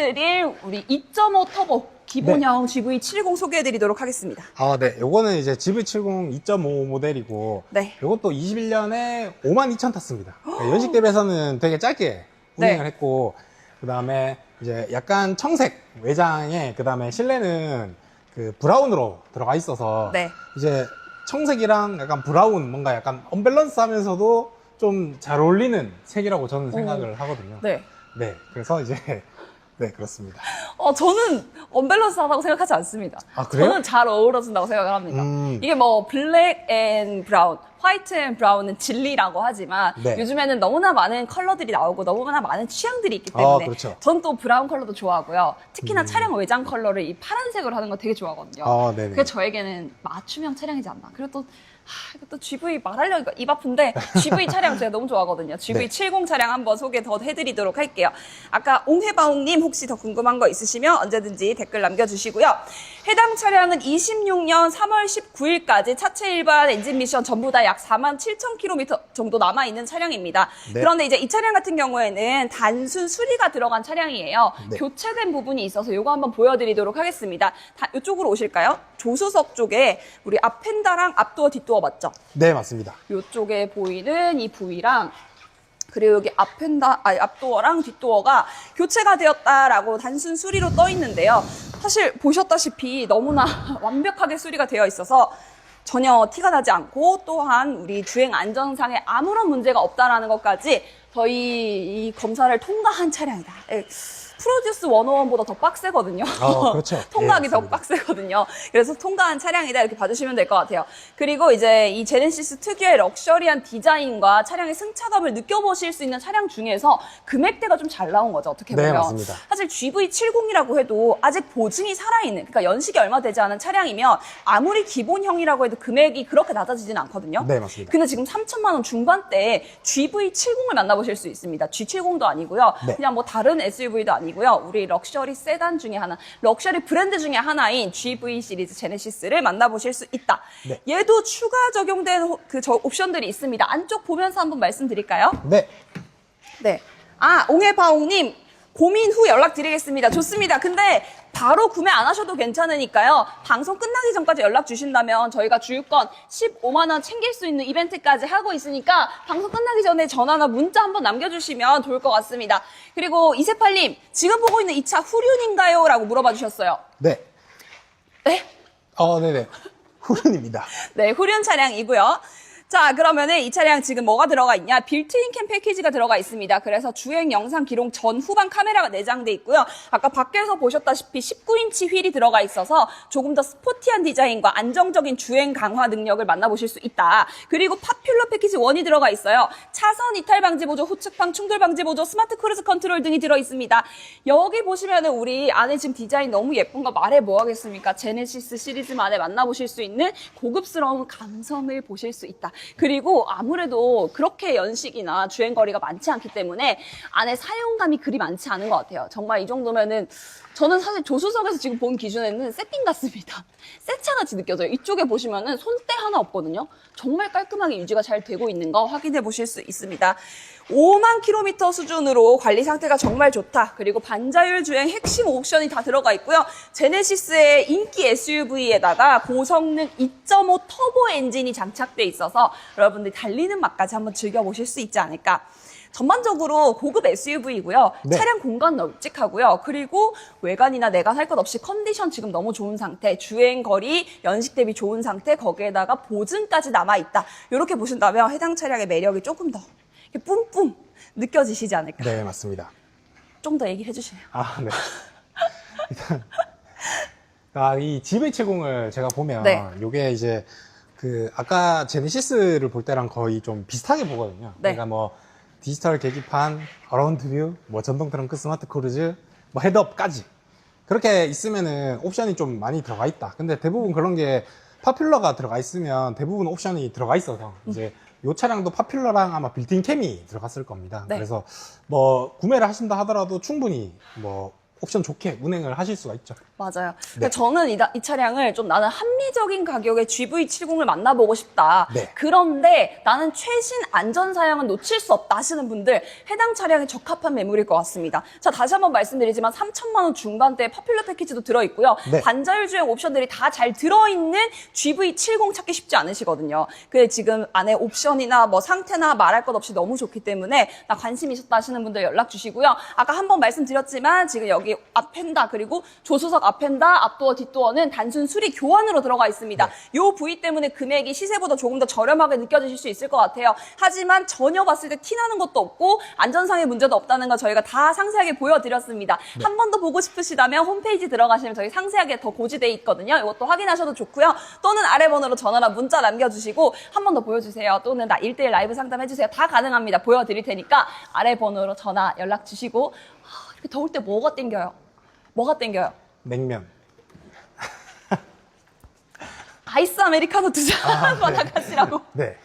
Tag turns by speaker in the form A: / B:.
A: 소개해드릴 우리 2.5 터보 기본형 GV70 소개해드리도록 하겠습니다.
B: 아, 네. 요거는 이제 GV70 2.5 모델이고,
A: 네.
B: 요것도 21년에 5만 2천 탔습니다. 그러니까 연식 대비해서는 되게 짧게 운행을
A: 네.
B: 했고, 그 다음에 이제 약간 청색 외장에, 그 다음에 실내는 그 브라운으로 들어가 있어서,
A: 네.
B: 이제 청색이랑 약간 브라운, 뭔가 약간 언밸런스 하면서도 좀 잘 어울리는 색이라고 저는 생각을 하거든요.
A: 네.
B: 네. 그래서 이제, 네, 그렇습니다.
A: 어, 저는 언밸런스하다고 생각하지 않습니다.
B: 아, 그래요?
A: 저는 잘 어우러진다고 생각을 합니다.
B: 음.
A: 이게 뭐 블랙 앤 브라운, 화이트 앤 브라운은 진리라고 하지만
B: 네.
A: 요즘에는 너무나 많은 컬러들이 나오고 너무나 많은 취향들이 있기
B: 아,
A: 때문에
B: 그렇죠.
A: 전 또 브라운 컬러도 좋아하고요. 특히나
B: 음.
A: 차량 외장 컬러를 이 파란색으로 하는 거 되게 좋아하거든요.
B: 아.
A: 그게 저에게는 맞춤형 차량이지 않나. 그리고 또 하, 이것도 GV 말하려니까 입 아픈데 GV 차량 제가 너무 좋아하거든요. GV70 차량 한번 소개 더 해드리도록 할게요. 아까 옹해바옹님 혹시 더 궁금한 거 있으시면 언제든지 댓글 남겨주시고요. 해당 차량은 26년 3월 19일까지 차체 일반 엔진 미션 전부 다약 4만 7천 킬로미터 정도 남아 있는 차량입니다.
B: 네.
A: 그런데 이제 이 차량 같은 경우에는 단순 수리가 들어간 차량이에요.
B: 네.
A: 교체된 부분이 있어서 이거 한번 보여드리도록 하겠습니다. 다, 이쪽으로 오실까요? 조수석 쪽에 우리 앞펜다랑 앞도어 뒷도어 맞죠?
B: 네, 맞습니다.
A: 이쪽에 보이는 이 부위랑 그리고 여기 앞펜다, 아니 앞도어랑 뒷도어가 교체가 되었다라고 단순 수리로 떠 있는데요. 사실 보셨다시피 너무나 완벽하게 수리가 되어 있어서 전혀 티가 나지 않고 또한 우리 주행 안전상에 아무런 문제가 없다라는 것까지 저희 이 검사를 통과한 차량이다. 예, 프로듀스 101보다 더 빡세거든요.
B: 아, 그렇죠.
A: 통과하기
B: 예,
A: 더. 빡세거든요. 그래서 통과한 차량이다 이렇게 봐주시면 될 것 같아요. 그리고 이제 이 제네시스 특유의 럭셔리한 디자인과 차량의 승차감을 느껴보실 수 있는 차량 중에서 금액대가 좀 잘 나온 거죠. 어떻게
B: 네,
A: 보면.
B: 맞습니다.
A: 사실 GV70이라고 해도 아직 보증이 살아있는, 그러니까 연식이 얼마 되지 않은 차량이면 아무리 기본형이라고 해도 금액이 그렇게 낮아지진 않거든요.
B: 네, 맞습니다.
A: 근데 지금 3천만 원 중반대에 GV70을 만나보실 수 있습니다. G70도 아니고요.
B: 네.
A: 그냥 뭐 다른 SUV도 아니고 요. 우리 럭셔리 세단 중에 하나, 럭셔리 브랜드 중에 하나인 GV 시리즈 제네시스를 만나보실 수 있다.
B: 네.
A: 얘도 추가 적용된 호- 그저 옵션들이 있습니다. 안쪽 보면서 한번 말씀드릴까요?
B: 네.
A: 네. 아, 옹해바옹님, 고민 후 연락드리겠습니다. 좋습니다. 근데 바로 구매 안 하셔도 괜찮으니까요. 방송 끝나기 전까지 연락 주신다면 저희가 주유권 15만 원 챙길 수 있는 이벤트까지 하고 있으니까 방송 끝나기 전에 전화나 문자 한번 남겨주시면 좋을 것 같습니다. 그리고 이세팔님, 지금 보고 있는 이 차 후륜인가요? 라고 물어봐 주셨어요.
B: 네.
A: 네?
B: 어, 네네. 후륜입니다.
A: 네, 후륜 차량이고요. 자, 그러면은 이 차량 지금 뭐가 들어가 있냐? 빌트인 캠 패키지가 들어가 있습니다. 그래서 주행 영상 기록 전 후방 카메라가 내장돼 있고요. 아까 밖에서 보셨다시피 19인치 휠이 들어가 있어서 조금 더 스포티한 디자인과 안정적인 주행 강화 능력을 만나보실 수 있다. 그리고 파퓰러 패키지 1이 들어가 있어요. 차선 이탈 방지 보조, 후측방 충돌 방지 보조, 스마트 크루즈 컨트롤 등이 들어 있습니다. 여기 보시면은 우리 안에 지금 디자인 너무 예쁜 거 말해 뭐 하겠습니까? 제네시스 시리즈만에 만나보실 수 있는 고급스러운 감성을 보실 수 있다. 그리고 아무래도 그렇게 연식이나 주행 거리가 많지 않기 때문에 안에 사용감이 그리 많지 않은 것 같아요. 정말 이 정도면은 저는 사실 조수석에서 지금 본 기준에는 새핀 같습니다. 새 차 같이 느껴져요. 이쪽에 보시면은 손때 하나 없거든요. 정말 깔끔하게 유지가 잘 되고 있는 거 확인해 보실 수 있습니다. 5만 킬로미터 수준으로 관리 상태가 정말 좋다. 그리고 반자율 주행 핵심 옵션이 다 들어가 있고요. 제네시스의 인기 SUV에다가 고성능 2.5 터보 엔진이 장착돼 있어서 여러분들이 달리는 맛까지 한번 즐겨보실 수 있지 않을까. 전반적으로 고급 SUV이고요.
B: 네.
A: 차량 공간 널찍하고요. 그리고 외관이나 내관 할 것 없이 컨디션 지금 너무 좋은 상태, 주행 거리, 연식 대비 좋은 상태, 거기에다가 보증까지 남아 있다. 이렇게 보신다면 해당 차량의 매력이 조금 더 뿜뿜 느껴지시지 않을까.
B: 네, 맞습니다.
A: 좀 더 얘기해 주시네요.
B: 아, 네. 일단, 아, 이 GV70을 제가 보면,
A: 네.
B: 요게 이제, 그, 아까 제네시스를 볼 때랑 거의 좀 비슷하게 보거든요.
A: 네.
B: 그러니까 뭐, 디지털 계기판, 어라운드 뷰, 뭐, 전동 트렁크, 스마트 크루즈, 뭐, 헤드업까지. 그렇게 있으면은 옵션이 좀 많이 들어가 있다. 근데 대부분 그런 게 파퓰러가 들어가 있으면 대부분 옵션이 들어가 있어서 이제 요 차량도 파퓰러랑 아마 빌트인 캠이 들어갔을 겁니다.
A: 네.
B: 그래서 뭐 구매를 하신다 하더라도 충분히 뭐 옵션 좋게 운행을 하실 수가 있죠.
A: 맞아요.
B: 네.
A: 근데 저는 이, 다- 이 차량을 좀 나는 합리적인 가격의 GV70을 만나보고 싶다.
B: 네.
A: 그런데 나는 최신 안전 사양은 놓칠 수 없다 하시는 분들 해당 차량에 적합한 매물일 것 같습니다. 자 다시 한번 말씀드리지만 3천만 원 중반대 퍼퓰러 패키지도 들어있고요.
B: 네.
A: 반자율 주행 옵션들이 다 잘 들어있는 GV70 찾기 쉽지 않으시거든요. 그 지금 안에 옵션이나 뭐 상태나 말할 것 없이 너무 좋기 때문에 나 관심 있었다 하시는 분들 연락 주시고요. 아까 한번 말씀드렸지만 지금 여기 앞펜다 그리고 조수석 앞펜다 앞도어 뒷도어는 단순 수리 교환으로 들어가 있습니다.
B: 네.
A: 요 부위 때문에 금액이 시세보다 조금 더 저렴하게 느껴지실 수 있을 것 같아요. 하지만 전혀 봤을 때 티나는 것도 없고 안전상의 문제도 없다는 거 저희가 다 상세하게 보여드렸습니다.
B: 네.
A: 한번 더 보고 싶으시다면 홈페이지 들어가시면 저희 상세하게 더 고지돼 있거든요. 이것도 확인하셔도 좋고요. 또는 아래 번호로 전화나 문자 남겨주시고 한 번 더 보여주세요. 또는 나 1대1 라이브 상담해주세요. 다 가능합니다. 보여드릴 테니까 아래 번호로 전화 연락 주시고 더울 때 뭐가 땡겨요? 뭐가 땡겨요?
B: 냉면.
A: 아이스 아메리카노 두 잔만
B: 아, 네.
A: 나가시라고.
B: 네.